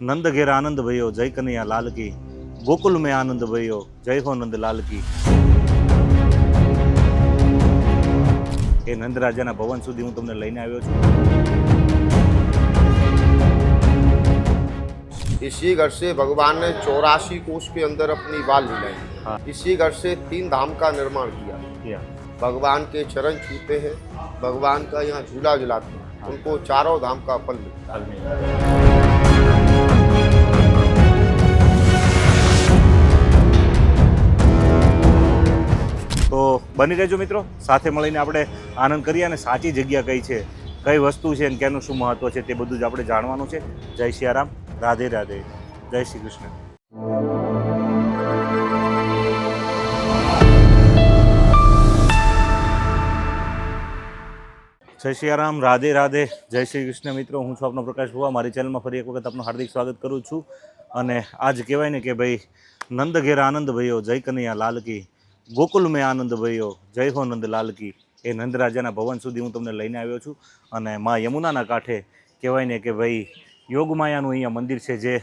નંદ ઘેર આનંદ ભયો જય કનૈયા લાલ કી ગોકુલ મેં આનંદ ભયો જય હો નંદ લાલ કી એ નંદ રાજાના ભવન સુધી હું તમને લઈને આવ્યો છું इसी घर से भगवान ने चौरासी कोष के अंदर अपनी बाल लीलाई हाँ। इसी घर से तीन धाम का निर्माण किया યા. भगवान के चरण छूते हैं भगवान का यहाँ झूला झुलाते हैं हाँ। उनको चारों धाम का फल मिलता है તો બની રહેજો મિત્રો. સાથે મળીને આપણે આનંદ કરીએ અને સાચી જગ્યા કઈ છે, કઈ વસ્તુ છે અને કેનું શું મહત્વ છે તે બધું જ આપણે જાણવાનું છે. જય સિયારામ રાધે રાધે. જય શ્રી કૃષ્ણ. જય સિયારામ રાધે રાધે. જય શ્રી કૃષ્ણ મિત્રો. હું છું આપનો પ્રકાશ ભુવા. મારી ચેનલમાં ફરી એક વખત આપનું હાર્દિક સ્વાગત કરું છું. અને આજ કહેવાય ને કે ભાઈ નંદ ઘેર આનંદ ભયો, જય કનૈયા, લાલ કી. ગોકુલ મેં આનંદ ભયો જય હો નંદલાલ કી એ નંદરાજાના ભવન સુધી હું તમને લઈને આવ્યો છું અને મા યમુનાના કાંઠે કહેવાય ને કે ભાઈ યોગમાયાનું અહીંયા મંદિર છે જે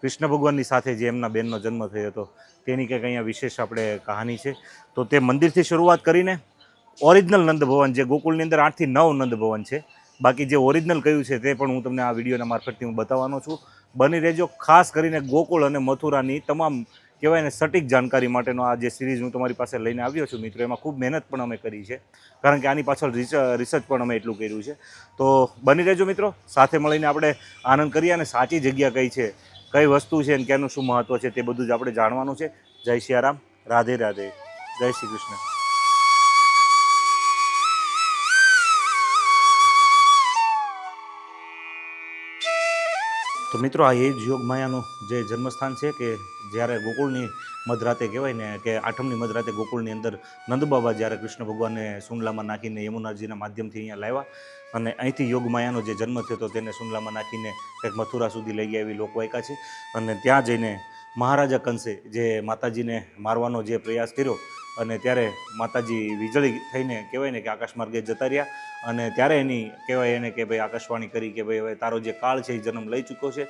કૃષ્ણ ભગવાનની સાથે જે એમના બેનનો જન્મ થયો હતો. તેની કંઈક અહીંયા વિશેષ આપણે કહાની છે. તો તે મંદિરથી શરૂઆત કરીને ઓરિજિનલ નંદ ભવન જે ગોકુળની અંદર આઠથી નવ નંદ ભવન છે. બાકી જે ઓરિજિનલ કયું છે તે પણ હું તમને આ વિડીયોના મારફતથી હું બતાવવાનો છું. બની રહેજો, ખાસ કરીને ગોકુળ અને મથુરાની તમામ કહેવાય ને, સટીક જાણકારી માટેનો આ જે સિરીઝ હું તમારી પાસે લઈને આવ્યો છું મિત્રો, એમાં ખૂબ મહેનત પણ અમે કરી છે. કારણ કે આની પાછળ રિસર્ચ પણ અમે એટલું કર્યું છે. તો બની રહેજો મિત્રો, સાથે મળીને આપણે આનંદ કરીએ અને સાચી જગ્યા કઈ છે, કઈ વસ્તુ છે અને કેનું શું મહત્વ છે તે બધું જ આપણે જાણવાનું છે. જય સિયારામ રાધે રાધે. જય શ્રી કૃષ્ણ. તો મિત્રો આ એ જ યોગમાયાનું જે જન્મસ્થાન છે કે જ્યારે ગોકુળની મધરાતે કહેવાય ને કે આઠમની મધરાતે ગોકુળની અંદર નંદબાબા જ્યારે કૃષ્ણ ભગવાનને સુંડલામાં નાખીને યમુનાજીના માધ્યમથી અહીંયા લાવ્યા અને અહીંથી યોગમાયાનો જે જન્મ થયો હતો તેને સુંડલામાં નાખીને કંઈક મથુરા સુધી લઈ ગયા એવી લોકવાયકા છે. અને ત્યાં જઈને મહારાજા કંસે જે માતાજીને મારવાનો જે પ્રયાસ કર્યો અને ત્યારે માતાજી વીજળી થઈને કહેવાય ને કે આકાશ માર્ગે જતા રહ્યા અને ત્યારે એની કહેવાય એને કે ભાઈ આકાશવાણી કરી કે ભાઈ હવે તારો જે કાળ છે એ જન્મ લઈ ચૂક્યો છે.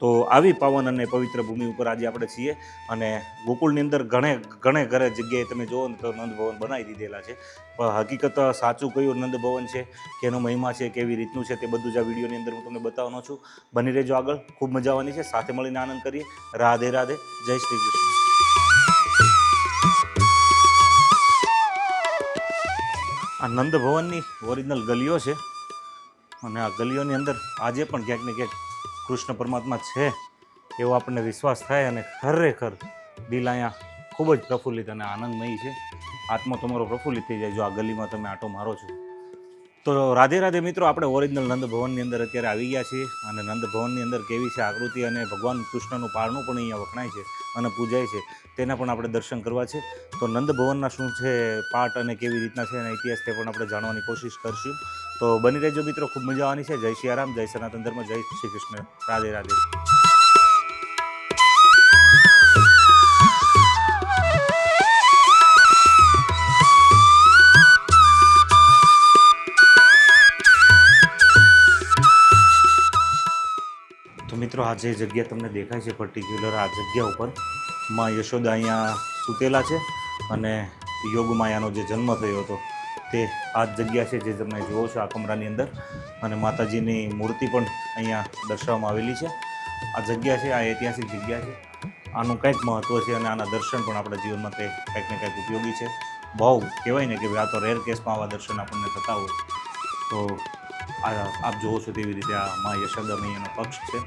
તો આવી પાવન અને પવિત્ર ભૂમિ ઉપર આજે આપણે છીએ અને ગોકુળની અંદર ઘણે ઘણે ઘરે જગ્યાએ તમે જુઓ ને તો નંદભવન બનાવી દીધેલા છે. પણ હકીકત સાચું કયું નંદભવન છે છે, કેનો મહિમા છે, કેવી રીતનું છે તે બધું જ આ વિડીયોની અંદર હું તમને બતાવવાનો છું. બની રહેજો આગળ. ખૂબ મજા આવવાની છે. સાથે મળીને આનંદ કરીએ. રાધે રાધે. જય શ્રી કૃષ્ણ. આ નંદ ભવનની ઓરિજિનલ ગલીઓ છે અને આ ગલીઓની અંદર આજે પણ ક્યાંક ને ક્યાંક કૃષ્ણ પરમાત્મા છે એવો આપણને વિશ્વાસ થાય અને ખરેખર દિલ અહીંયા ખૂબ જ પ્રફુલ્લિત અને આનંદમય છે. આત્મા તમારો પ્રફુલ્લિત થઈ જાય જો આ ગલીમાં તમે આટો મારો છો. તો રાધે રાધે મિત્રો, આપણે ઓરિજિનલ નંદ ભવનની અંદર અત્યારે આવી ગયા છીએ અને નંદ ભવનની અંદર કેવી છે આકૃતિ અને ભગવાન કૃષ્ણનું પારણું પણ અહીંયા વખણાય છે અને પૂજાય છે. તેના પણ આપણે દર્શન કરવા છે. તો નંદ ભવનના શું છે પાઠ અને કેવી રીતના છે અને ઇતિહાસ તે પણ આપણે જાણવાની કોશિશ કરશું. તો બની રહેજો મિત્રો, ખૂબ મજા આવવાની છે. જય શ્રી આરામ જય સનાતન ધર્મ, જય શ્રી કૃષ્ણ. રાધે રાધે. મિત્રો આ જે જગ્યા તમને દેખાય છે પર્ટિક્યુલર આ જગ્યા ઉપરમાં યશોદા અહીંયા સૂતેલા છે અને યોગમાયાનો જે જન્મ થયો હતો તે આ જગ્યા છે જે તમે જુઓ છો આ કમરાની અંદર અને માતાજીની મૂર્તિ પણ અહીંયા દર્શાવવામાં આવેલી છે. આ જગ્યા છે, આ ઐતિહાસિક જગ્યા છે. આનું કંઈક મહત્ત્વ છે અને આના દર્શન પણ આપણા જીવનમાં તે કંઈક ને કંઈક ઉપયોગી છે. બહુ કહેવાય ને કે આ તો રેર કેસમાં આવા દર્શન આપણને થતા હોય. તો આપ જુઓ છો તેવી રીતે આ મા યશોદા મૈયાનો પક્ષ છે.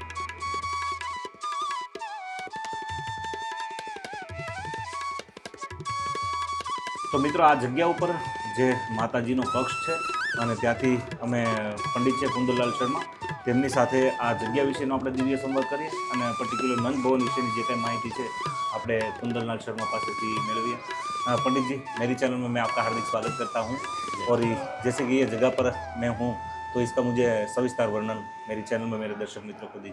તો મિત્રો આ જગ્યા ઉપર જે માતાજીનો પક્ષ છે અને ત્યાંથી અમે પંડિત છે કુંદરલાલ શર્મા, તેમની સાથે આ જગ્યા વિશેનો આપણે દિવ્ય સંવાદ કરીએ અને પર્ટિક્યુલર નંદ ભવન વિશેની જે કંઈ માહિતી છે આપણે કુંદરલાલ શર્મા પાસેથી મેળવીએ. પંડિતજી, મેરી ચેનલમાં મેં मैं હાર્દિક સ્વાગત કરતા હું हूँ और કે कि ये जगह पर मैं हूँ तो इसका मुझे सविस्तार वर्णन मेरी चैनल में मेरे दर्शक मित्रों को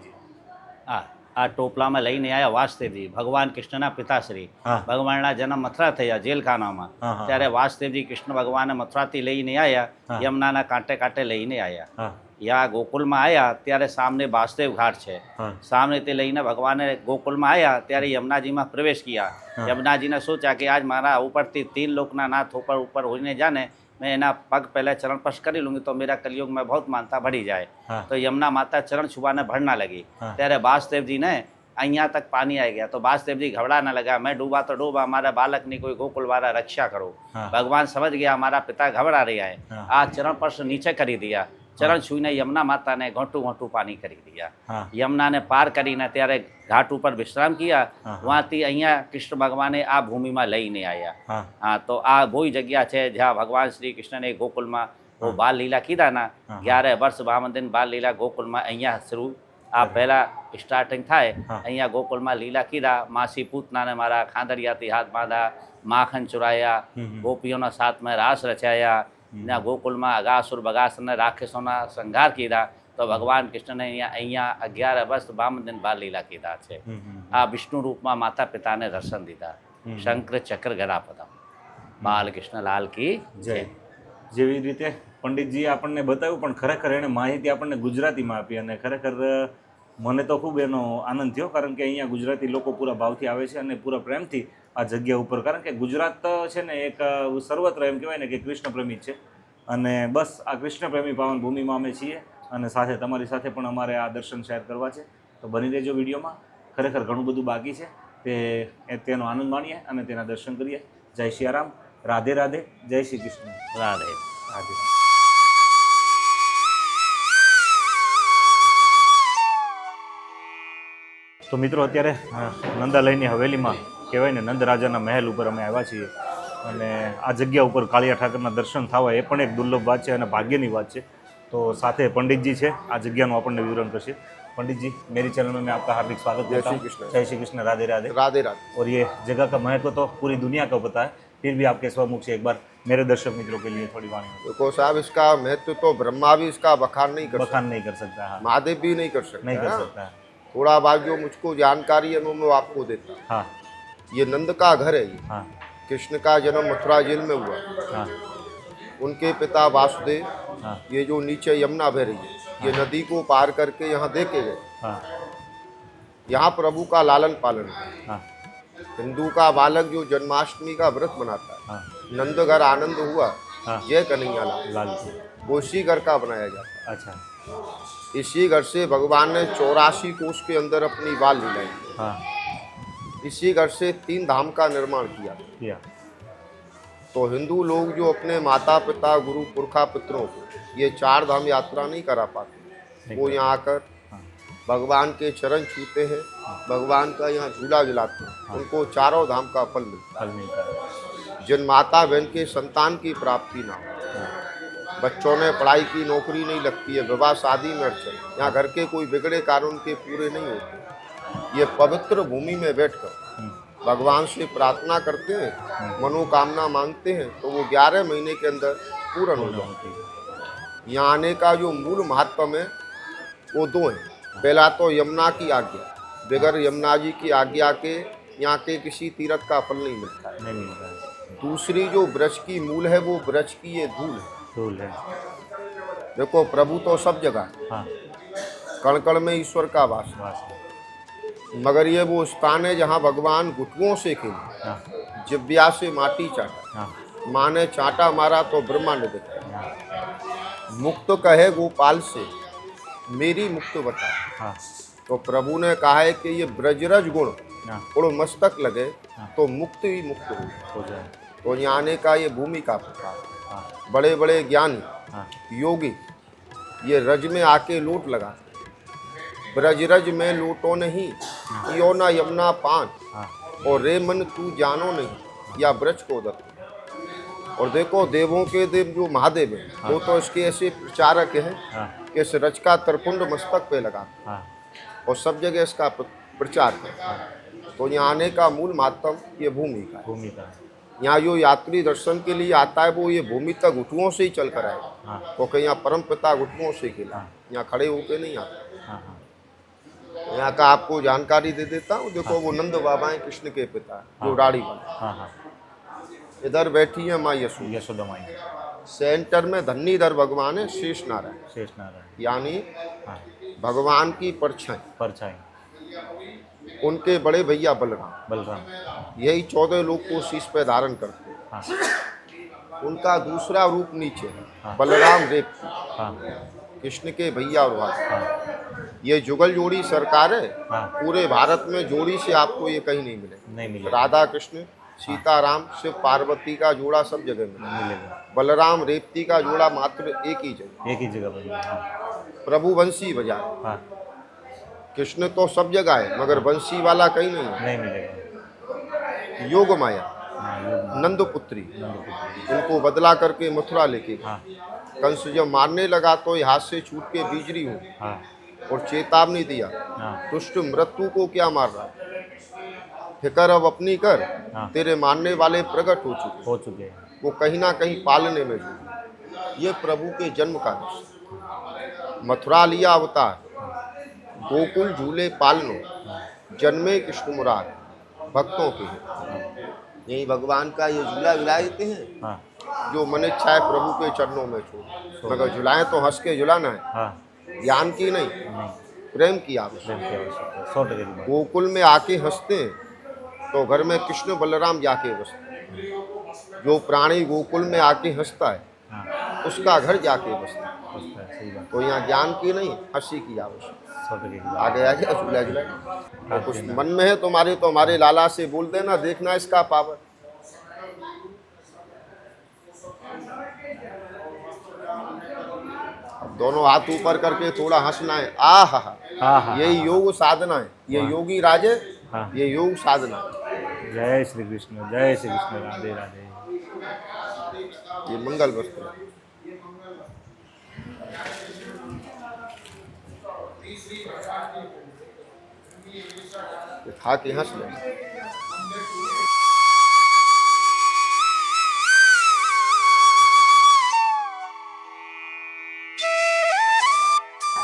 આ ટોપલામાં લઈને આવ્યા વાસદેવજી ભગવાન કૃષ્ણના પિતાશ્રી. ભગવાનના જન્મ મથરા થયા જેલખાનામાં. ત્યારે વાસદેવજી કૃષ્ણ ભગવાન મથુરાથી લઈને આવ્યા યમુનાના કાંટે કાંટે લઈને આવ્યા યા ગોકુલમાં આવ્યા ત્યારે સામને બાસદેવ ઘાટ છે. સામને તે લઈને ભગવાને ગોકુલમાં આવ્યા ત્યારે યમુનાજીમાં પ્રવેશ કર્યા યમુનાજીને સોચ્યા કે આજ મારા ઉપરથી તીન લોકના નાથ ઉપર ઉપર હોઈને જાને मैं એના પગ पहले चरण स्पर्श કરી लूँगी तो मेरा कलयुग में बहुत मानता बढ़ी जाए હા तो यमुना माता चरण छुपाने भरना लगी हाँ। ત્યારે વાસુદેવ जी ने અહીંયા તક પાણી આવી ગયા તો વાસુદેવજી घबराने लगा मैं डूबा तो डूबा हमारे बालक ની કોઈ गोकुल वाला रक्षा करो हाँ। भगवान समझ गया हमारा पिता घबरा रहा है हाँ। આ ચરણ સ્પર્શ નીચે કરી દિયા ચરણ છૂઈને યમુના માતાને ઘોંટું ઘોંટું પાણી કરી દીયા યમુનાને પાર કરીને ત્યારે ઘાટ ઉપર વિશ્રામ કર્યા. વાંથી અહીંયા કૃષ્ણ ભગવાને આ ભૂમિમાં લઈને આવ્યા હા. તો આ બહુ જગ્યા છે જ્યાં ભગવાન શ્રી કૃષ્ણને ગોકુલમાં બાલ લીલા કીધા ના. અગિયાર વર્ષ બામંદિન બાલ લીલા ગોકુલમાં અહીંયા શરૂ આ પહેલા સ્ટાર્ટિંગ થાય. અહીંયા ગોકુલમાં લીલા કીધા. માસી પૂતનાને મારા ખાંદરિયાથી હાથ બાંધા માખણ ચુરાયા. ગોપીઓના સાથમાં રાસ રચાયા. ત્યાં ગોકુલમાં અગાસુર બગાસને રાક્ષસોના સંહાર કીધા તો ભગવાન કૃષ્ણને અહીંયા અહીંયા અગિયાર અગસ્ત બામદન બાર લીલા કીધા છે. આ વિષ્ણુ રૂપમાં માતા પિતાને દર્શન દીધા. શંકર ચક્ર ગરાપદમ. બાલકૃષ્ણ લાલ કી જય. જેવી રીતે પંડિતજીએ આપણને બતાવ્યું પણ ખરેખર એણે માહિતી આપણને ગુજરાતીમાં આપી અને ખરેખર મને તો ખૂબ એનો આનંદ થયો, કારણ કે અહીંયા ગુજરાતી લોકો પૂરા ભાવથી આવે છે અને પૂરા પ્રેમથી આ જગ્યા ઉપર. કારણ કે ગુજરાત છે ને એક સર્વત્ર એમ કહેવાય ને કે કૃષ્ણ પ્રેમી છે. અને બસ આ કૃષ્ણ પ્રેમી પાવન ભૂમિમાં અમે છીએ અને સાથે તમારી સાથે પણ અમારે આ દર્શન શેર કરવા છે. તો બની રહેજો વિડીયોમાં. ખરેખર ઘણું બધું બાકી છે. તે તેનો આનંદ માણીએ અને તેના દર્શન કરીએ. જય શ્રી રામ. રાધે રાધે. જય શ્રી કૃષ્ણ. રાધે. રાધે. તો મિત્રો અત્યારે અ, નંદાલયની હવેલીમાં કહેવાય ને નંદ રાજાના મહેલ ઉપર અમે આવ્યા છીએ અને આ જગ્યા ઉપર કાળિયા ઠાકરના દર્શન થવા એ પણ એક દુર્લભ વાત છે અને ભાગ્યની વાત છે તો સાથે પંડિતજી છે આ જગ્યાનું આપણને વિવરણ કરશે पंडित जी मेरी चैनल में मैं आपका हार्दिक स्वागत जय करता श्री हूँ कृष्ण। जय श्री कृष्ण राधे राधे राधे राधे और ये जगह का महत्व तो पूरी दुनिया को पता है फिर भी आपके स्वमुख से एक बार मेरे दर्शक मित्रों के लिए थोड़ी वाणी देखो साहब इसका महत्व तो ब्रह्मा भी इसका बखान नहीं कर सकता बखान नहीं कर सकता हाँ महादेव भी नहीं कर सकता नहीं कर हाँ। सकता थोड़ा बहुत जो मुझको जानकारी है वो मैं आपको देता हूँ। हाँ। ये नंद का घर है ये। हाँ। कृष्ण का जन्म मथुरा जेल में हुआ। हाँ। उनके पिता वासुदेव हाँ। ये जो नीचे यमुना बह रही है ये नदी को पार करके यहाँ देखे गए। हाँ। यहाँ प्रभु का लालन पालन है। हाँ। हिंदू का बालक जो जन्माष्टमी का व्रत मनाता है हाँ। नंद घर आनंद हुआ हाँ। जय कन्हैया लाल। वो इसी घर का बनाया जाता अच्छा। है इसी घर से भगवान ने चौरासी कोष के अंदर अपनी बाल लीलाई हाँ। इसी घर से तीन धाम का निर्माण किया। किया। तो हिंदू लोग जो अपने माता पिता गुरु पुरखा पितरों को ये चार धाम यात्रा नहीं करा पाते वो यहाँ आकर हाँ। भगवान के चरण छूते हैं भगवान का यहाँ झूला झुलाते हैं उनको चारों धाम का फल मिलता है। है। जिन माता बहन के संतान की प्राप्ति ना हो हाँ, बच्चों में पढ़ाई की नौकरी नहीं लगती है विवाह शादी में अड़चन यहाँ घर के कोई बिगड़े कारण उनके पूरे नहीं होते। ये पवित्र भूमि में बैठकर भगवान से प्रार्थना करते हैं मनोकामना मांगते हैं तो वो ग्यारह महीने के अंदर पूर्ण हो जाता है। है यहाँ आने का जो मूल महत्व है वो दो हैं। पहला तो यमुना की आज्ञा। बगैर यमुना जी की आज्ञा के यहाँ के किसी तीर्थ का फल नहीं मिलता है। नहीं मिलता है। दूसरी जो ब्रज की मूल है वो ब्रज की ये धूल है। धूल है। देखो प्रभु तो सब जगह है। कण कण में ईश्वर का वास है। वास मगर ये वो स्थान है जहाँ भगवान घुटुओं से खेले। हाँ। जिब्या से माटी चाटा। हाँ। माँ ने चाटा मारा तो ब्रह्मा ने देखा हाँ। मुक्त कहे गोपाल से मेरी मुक्त बता। हाँ। तो प्रभु ने कहा है कि ये ब्रजरज गुण हाँ। थोड़ो मस्तक लगे हाँ। तो मुक्त ही मुक्त हो जाए। तो यहाँ आने का ये भूमि का प्रकार बड़े बड़े ज्ञानी हाँ। योगी ये रज में आके लूट लगा। ब्रजरज में लूटो नहीं यो ना यमुना पान हाँ। और रे मन तू जानो नहीं या ब्रज को दत्त और देखो देवों के देव जो महादेव हैं वो तो इसके ऐसे प्रचारक हैं हाँ। कि इस रज का तरकुंड मस्तक पे लगा। हाँ। और सब जगह इसका प्र- प्रचार है। तो यहाँ आने का मूल माध्यम ये भूमि का भूमि का यहाँ जो यात्री दर्शन के लिए आता है वो ये भूमि तक घुटुओं से ही चल कर आएगा हाँ। तो कहीं यहाँ परम पिता घुटुओं से गिरा हाँ। यहाँ खड़े होके नहीं आता। हाँ, हाँ। यहाँ का आपको जानकारी दे देता हूँ। देखो हाँ। वो नंद बाबा हैं कृष्ण के पिता जो राड़ी वाले। इधर बैठी है माँ यशो यशोदा माई। सेंटर में धन्नीधर भगवान है शेष नारायण। शेष नारायण। यानी भगवान की परछाई। परछाई। उनके बड़े भैया बलराम। बलराम। यही चौदह लोग को शीश पे धारण करते हाँ। उनका दूसरा रूप नीचे है हाँ। बलराम रेप। हाँ। कृष्ण के भैया और भाई हाँ। ये जुगल जोड़ी सरकार है हाँ। पूरे भारत में जोड़ी से आपको ये कहीं नहीं मिले नहीं मिले राधा कृष्ण सीता राम हाँ। शिव पार्वती का जोड़ा सब जगह मिलेगा। बलराम रेपती का जोड़ा मात्र एक ही जगह। एक ही जगह हाँ। प्रभुवंशी बाज़ार। हाँ। कृष्ण तो सब जगह है मगर बंसी वाला कहीं नहीं नहीं मिलेगा। योग माया हाँ नंद पुत्री उनको बदला करके मथुरा लेके। हाँ। कंस जब मारने लगा तो हाथ से छूट के बीजरी हूँ हाँ। और चेतावनी दिया दुष्ट हाँ मृत्यु को क्या मार रहा फिकर अब अपनी कर हाँ। तेरे मानने वाले प्रकट हो चुके हो। चुके वो कहीं ना कहीं पालने में जुटे ये प्रभु के जन्म का मथुरा लिया अवतार गोकुल झूले पालनो जन्मे कृष्ण मुरार भक्तों के हैं। यही भगवान का ये झूला विला देते हैं। हाँ। जो मन इच्छा है प्रभु के चरणों में छोड़ मगर झुलाएँ तो हंस के झुलाना है। हाँ। ज्ञान की नहीं नहीं। प्रेम की आवश्यकता है। गोकुल में आके हँसते हैं तो घर में कृष्ण बलराम जाके बसते जो प्राणी गोकुल में आके हंसता है हाँ। उसका घर जाके बसता है। तो यहाँ ज्ञान की नहीं हँसी की आवश्यकता सौ आ गया झूला झूला तो कुछ मन में है तुम्हारे तो हमारे लाला से बोल देना देखना इसका पावर। दोनों हाथ ऊपर करके थोड़ा हंसना है। आ हा हा हाँ हाँ यही योग साधना है। ये योगी राजे हाँ। ये योग साधना है। जय श्री कृष्ण जय श्री कृष्ण राधे राधे। ये मंगल वस्त्र હાથી હસલે.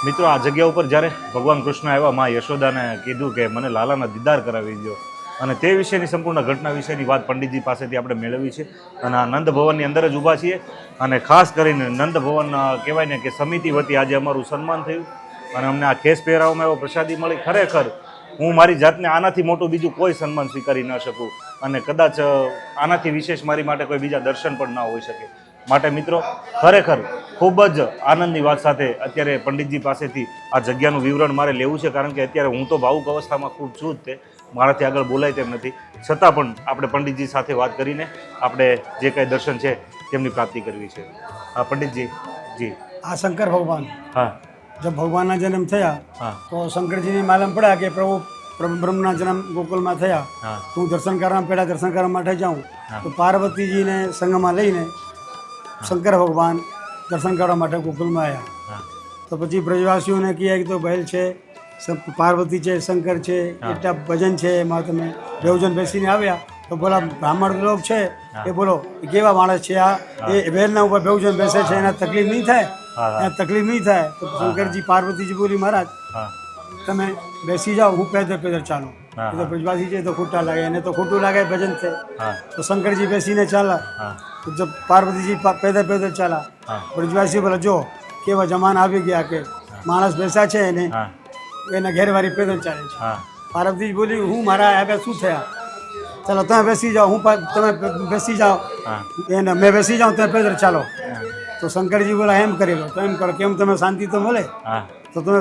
મિત્રો, આ જગ્યા ઉપર જ્યારે ભગવાન કૃષ્ણ આવ્યા, મા યશોદાને કીધું કે મને લાલાના દીદાર કરાવી દો અને તે વિશેની સંપૂર્ણ ઘટના વિશેની વાત પંડિતજી પાસેથી આપણે મેળવી છે. અને આ નંદ ભવનની અંદર જ ઊભા છીએ. અને ખાસ કરીને નંદ ભવન કહેવાય ને કે સમિતિ વતી આજે અમારું સન્માન થયું. અને અમને આ ખેસ પહેરાવવામાં એવો પ્રસાદી મળી. ખરેખર હું મારી જાતને આનાથી મોટું બીજું કોઈ સન્માન સ્વીકારી ન શકું અને કદાચ આનાથી વિશેષ મારી માટે કોઈ બીજા દર્શન પણ ના હોઈ શકે. માટે મિત્રો ખરેખર ખૂબ જ આનંદની વાત સાથે અત્યારે પંડિતજી પાસેથી આ જગ્યાનું વિવરણ મારે લેવું છે કારણ કે અત્યારે હું તો ભાવુક અવસ્થામાં ખૂબ છું જ તે. મારાથી આગળ બોલાય તેમ નથી. છતાં પણ આપણે પંડિતજી સાથે વાત કરીને આપણે જે કાંઈ દર્શન છે તેમની પ્રાપ્તિ કરવી છે. હા પંડિતજી. જી. આ શંકર ભગવાન. હા. જब ભગવાનના જન્મ થયા તો શંકરજીને માલમ પડ્યા કે પ્રભુ બ્રહ્મના જન્મ ગોકુલમાં થયા. તો હું દર્શન કરવા પહેલા દર્શન કરવા માટે જાઉં. તો પાર્વતીજીને સંગમાં લઈને શંકર ભગવાન દર્શન કરવા માટે ગોકુલમાં આવ્યા તો પછી બ્રજવાસીઓને કહે કે તો બહેલ છે પાર્વતી છે શંકર છે. એટલા ભજન છે એમાં તમે બેવજન બેસીને આવ્યા. તો બોલા બ્રાહ્મણ લોક છે? એ બોલો કેવા માણસ છે આ? એ વહેલના ઉપર બેવજન બેસે છે એના તકલીફ નહીં થાય? હા. તકલીફ નહીં થાય. તો શંકરજી પાર્વતીજી બોલી મહારાજ તમે બેસી જાઓ હું પેદલ પેદર ચાલો. એ તો બ્રજવાસી છે તો ખોટા લાગે. એને તો ખોટું લાગે ભજન છે. તો શંકરજી બેસીને ચાલા તો જબ પાર્વતીજી પેદર પેદલ ચાલા બ્રજવાસી બોલે જો કેવા જમાના આવી ગયા કે માણસ બેસા છે એને એના ઘેરવારી પેદલ ચાલે છે. પાર્વતીજી બોલી હું મારા આવ્યા શું થયા? ચાલો તમે બેસી જાઓ હું તમે બેસી જાઓ. એને મેં બેસી જાઉં તમે પેદર ચાલો. તો શંકરજી બોલા એમ કરી લો. તો એમ કરો કેમ તમે શાંતિ તો મળે? તો તમે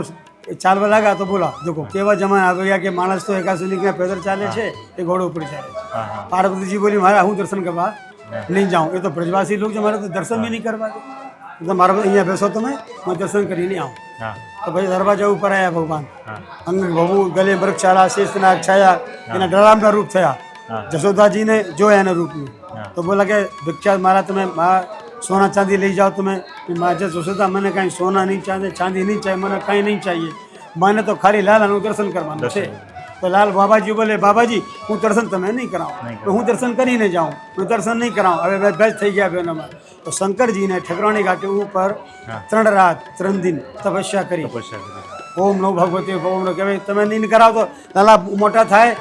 ચાલવા લાગ્યા તો બોલા દેખો કેવા જમાના આવી ગયા કે માણસ તો એકાસુલી ક્યાં પેદર ચાલે છે એ ઘોડો ઉપર ચાલે છે. પાર્વતીજી બોલી મારા હું દર્શન કરવા નહીં જાઉં. એ તો પ્રજવાસી લોકો છે મારે તો દર્શન બી નહીં કરવા તો મારા અહીંયા બેસો તમે હું દર્શન કરીને આવું. તો પછી દરવાજા ઉપર આવ્યા ભગવાન. અંગ ભવુ ગલે વૃક્ષાળા શેષના છાયા એના ડરામના રૂપ થયા. જશોદાજીને જોયા એના રૂપનું. તો બોલા કે ભિક્ષા મારા તમે મારા સોના ચાંદી લઈ જાઓ તમે. મારા જશોદા મને કાંઈ સોના નહીં ચાંદી ચાંદી નહીં ચાહીએ મને કાંઈ નહીં ચાહીએ મને તો ખાલી લાલાનું દર્શન કરવાનું છે. તો લાલ બાબાજી બોલે બાબાજી હું દર્શન તમે નહીં કરાવું. તો હું દર્શન કરીને જાઉં. હું દર્શન નહીં કરાવું. હવે ભેજ થઈ ગયા બેનોમાં તો શંકરજીને ઠકરાણી ઘાટી ઉપર ત્રણ રાત ત્રણ દિન તપસ્યા કરી. ઓમ નો ભગવતી ઓમ નો કહેવાય તમે નહીં કરાવો તો લાલા મોટા થાય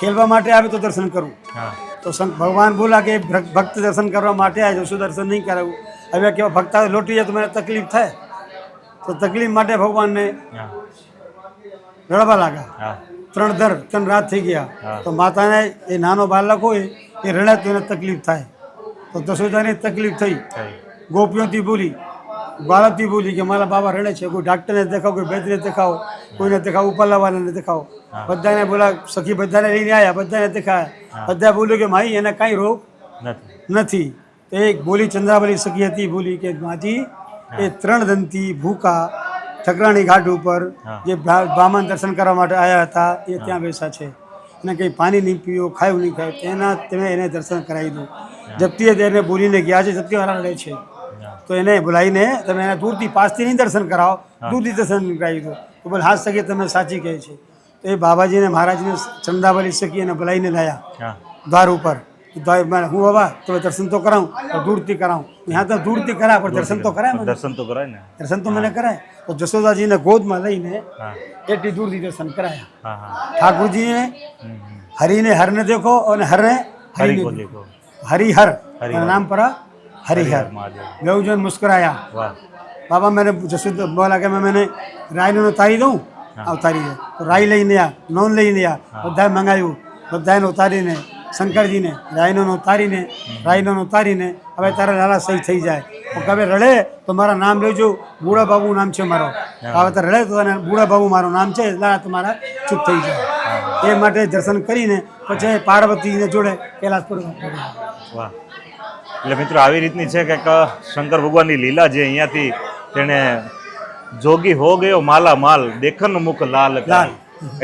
ખેલવા માટે આવે તો દર્શન કરવું હા. તો ભગવાન બોલા કે ભક્ત દર્શન કરવા માટે આવ્યો શું દર્શન નહીં કરાવું. હવે કેવા ભક્ત લોટી જાય તો મને તકલીફ થાય. તો તકલીફ માટે ભગવાનને રડવા લાગ્યા. ત્રણ દર ત્રણ રાત થઈ ગયા. તો માતાને એ નાનો બાળક હોય એ રડે તો એને તકલીફ થાય. તો દસોદાની તકલીફ થઈ. થઈ. ગોપીઓથી બોલી બાળકથી બોલી કે મારા બાબા રડે છે કોઈ ડાક્ટરને દેખાવો કોઈ વૈદ્યને દેખાવો. કોઈને દેખાવ દેખાવો ઉપરલાવાળાને દેખાવ. બધાને બોલા સખી બધાને લઈને આવ્યા બધાને દેખાયા. બધા બોલ્યું કે માઈ એને કાંઈ રોગ નથી. નથી. તો એક બોલી ચંદ્રાબલી સખી હતી બોલી કે માજી એ ત્રણ દંતી ભૂકા ઠકરાણી ઘાટ ઉપર જે બ્રાહ્મણ દર્શન કરવા માટે આવ્યા હતા એ ત્યાં બેસા છે. એને કંઈ પાણી નહીં પીવું ખાયું નહીં ખાયું તેના તમે એને દર્શન કરાવી દો જપ્તીએ તેને બોલીને ગયા છે જપ્તીવાળા રહે છે. તો એને બોલાવીને તમે એને દૂરથી પાસથી નહીં દર્શન કરાવો દૂરથી દર્શન કરાવી દો તો બોલે હા સખી તમે સાચી કહે છે. તો એ બાબાજીને મહારાજને ચંદાવલી સખી અને બોલાવીને લાયા. દ્વાર ઉપર. હું બાબા તમે દર્શન તો કરાવું. દૂરથી કરાવું. ત્યાં તો દૂરથી કરાય પણ દર્શન તો કરાય દર્શન તો કરાય ને. દર્શન તો મને કરાય. તો જશોદાજીને ગોદમાં લઈને એટલી દૂરથી દર્શન કરાયા. ઠાકોરજીને. હરિને હરને દેખો અને હરને હરિ હરિને દેખો. હરિહર. નામ પર હરિહર બેઉ મુસ્કરાયા. વાહ. બાબા મેં જસુદ બોલા કે મને રાયને ઉતારી દઉં? અવતારી દે. તો રાય લઈને આ નોન લઈને આ બધાએ મંગાવ્યું. બધાને ઉતારીને શંકરજીને રાયનોને ઉતારીને રાયનોને ઉતારીને હવે તારા લાલા સહી થઈ જાય. હવે રડે તો મારા નામ લેજો. બુડા બાબુ નામ છે મારો. હવે તો રડે તો બુડા બાબુ મારું નામ છે લાલા તમારા ચૂપ થઈ જાય. એ માટે દર્શન કરીને પછી પાર્વતીને જોડે કૈલાસપુર વાહ. એટલે મિત્રો આવી રીતની છે કે શંકર ભગવાનની લીલા જે અહીંયાથી તેણે જોગી હો ગયો માલા માલ દેખન મુખ લાલ લાલ.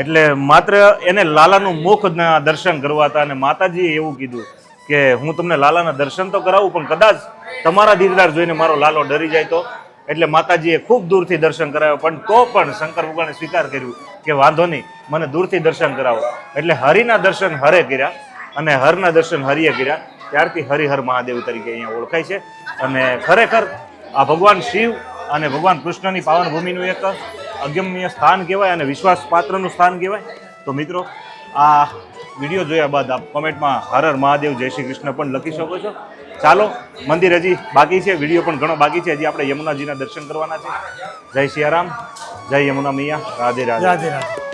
એટલે માત્ર એને લાલાનું મુખ દર્શન કરવા હતા અને માતાજીએ એવું કીધું કે હું તમને લાલાના દર્શન તો કરાવું પણ કદાચ તમારા દીકદાર જોઈને મારો લાલો ડરી જાય તો? એટલે માતાજીએ ખૂબ દૂરથી દર્શન કરાવ્યો પણ તો પણ શંકર ભગવાને સ્વીકાર કર્યું કે વાંધો નહીં મને દૂરથી દર્શન કરાવો. એટલે હરિના દર્શન હરે કર્યા અને હરના દર્શન હરિએ કર્યા. ત્યારથી હરિહર મહાદેવ તરીકે અહીંયા ઓળખાય છે. અને ખરેખર આ ભગવાન શિવ અને ભગવાન કૃષ્ણની પાવન ભૂમિનું એક અગમ્ય સ્થાન કહેવાય અને વિશ્વાસ પાત્રનું સ્થાન કહેવાય તો મિત્રો આ વિડીયો જોયા બાદ આપ કોમેન્ટમાં હર હર મહાદેવ જય શ્રી કૃષ્ણ પણ લખી શકો છો ચાલો મંદિર હજી બાકી છે વિડીયો પણ ઘણો બાકી છે હજી આપણે યમુનાજીના દર્શન કરવાના છે જય સિયારામ જય યમુના મૈયા રાધે રાધે રાધે રાધે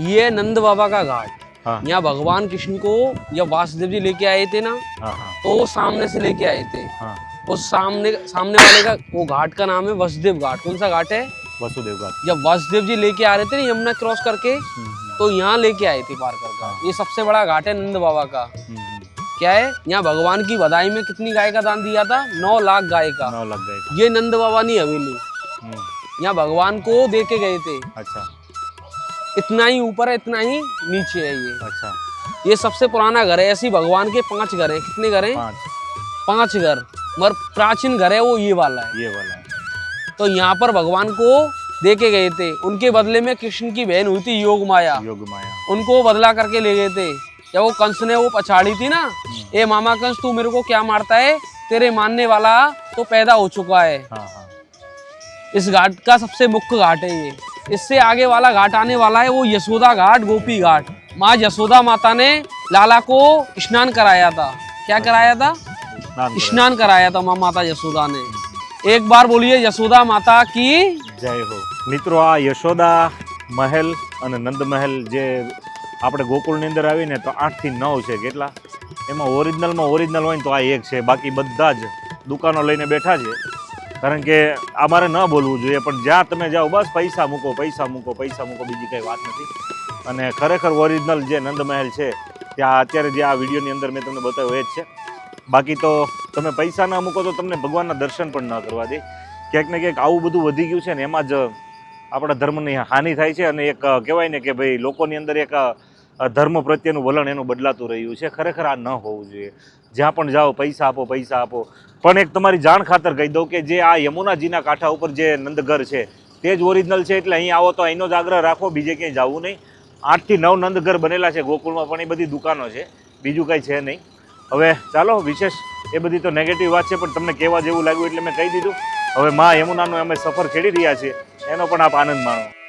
ये नंद बाबा का घाट हाँ यहाँ भगवान कृष्ण को जब वासुदेव जी लेके आए थे ना हाँ हाँ। तो वो सामने से लेके आए थे। हाँ। उस सामने सामने वाले का वो घाट का नाम है वसुदेव घाट। कौन सा घाट है? वसुदेव घाट। जब वासुदेव जी लेके आ रहे थे ना यमुना क्रॉस करके हम्म, तो यहाँ लेके आए थे पार कर कर ये सबसे बड़ा घाट है नंद बाबा का। हम्म, हम्म, क्या है? यहाँ भगवान की बधाई में कितनी गाय का दान दिया था? नौ लाख गाय का। नौ लग गए ये नंद बाबा नहीं हवेली हम्म, यहाँ भगवान को दे के गए थे। अच्छा। इतना ही ऊपर है इतना ही नीचे है ये। अच्छा। ये सबसे पुराना घर है ऐसे भगवान के पाँच घर हैं। कितने घर हैं? पाँच। पाँच घर। मगर प्राचीन घर है वो ये वाला है। ये वाला है। तो यहाँ पर भगवान को दे के गए थे। उनके बदले में कृष्ण की बहन हुई थी योग माया। योग माया। उनको बदला करके ले गए थे। जब वो कंस ने वो पछाड़ी थी ना ए मामा कंस तू मेरे को क्या मारता है? तेरे मानने वाला तो पैदा हो चुका है। हाँ हाँ। इस घाट का सबसे मुख्य घाट है ये। इससे आगे वाला घाट आने वाला है वो यशोदा घाट गोपी घाट माँ यशोदा माता ने लाला को स्नान कराया था क्या कराया था स्नान करें। स्नान कराया था माँ माता यशोदा ने एक बार बोलिए यशोदा माता की જય હો મિત્રો આ યશોદા મહેલ અને નંદ મહેલ જે આપણે ગોકુળની અંદર આવીને તો આઠથી નવ છે કેટલા એમાં ઓરિજિનલમાં ઓરિજિનલ હોય ને તો આ એક છે બાકી બધા જ દુકાનો લઈને બેઠા છે કારણ કે આ મારે ન બોલવું જોઈએ, પણ જ્યાં તમે જાઓ, બસ પૈસા મૂકો પૈસા મૂકો પૈસા મૂકો, બીજી કંઈ વાત નથી. અને ખરેખર ઓરિજિનલ જે નંદ મહેલ છે, ત્યાં અત્યારે જે આ વિડીયોની અંદર મેં તમને બતાવ્યું, એ જ છે. બાકી તો તમે પૈસા ના મૂકો તો તમને ભગવાનના દર્શન પણ ન કરવા દે. ક્યાંક ને ક્યાંક આવું બધું વધી ગયું છે ને, એમાં જ આપણા ધર્મની હાનિ થાય છે અને એક કહેવાય ને કે ભાઈ લોકોની અંદર એક ધર્મ પ્રત્યેનું વલણ એનું બદલાતું રહ્યું છે. ખરેખર આ ન હોવું જોઈએ. જ્યાં પણ જાઓ, પૈસા આપો પૈસા આપો. પણ એક તમારી જાણ ખાતર કહી દઉં કે જે આ યમુનાજીના કાંઠા ઉપર જે નંદઘર છે, તે જ ઓરિજિનલ છે એટલે અહીં આવો તો અહીંનો જ આગ્રહ રાખો, બીજે ક્યાંય જવું નહીં. આઠથી નવ નંદઘર બનેલા છે ગોકુળમાં, પણ એ બધી દુકાનો છે. બીજું કાંઈ છે નહીં. હવે ચાલો, વિશેષ એ બધી તો નેગેટિવ વાત છે, પણ તમને કહેવા જેવું લાગ્યું એટલે મેં કહી દીધું. હવે મા યમુનાનો અમે સફર ખેડી રહ્યા છીએ. એનો પણ આપ આનંદ માણો.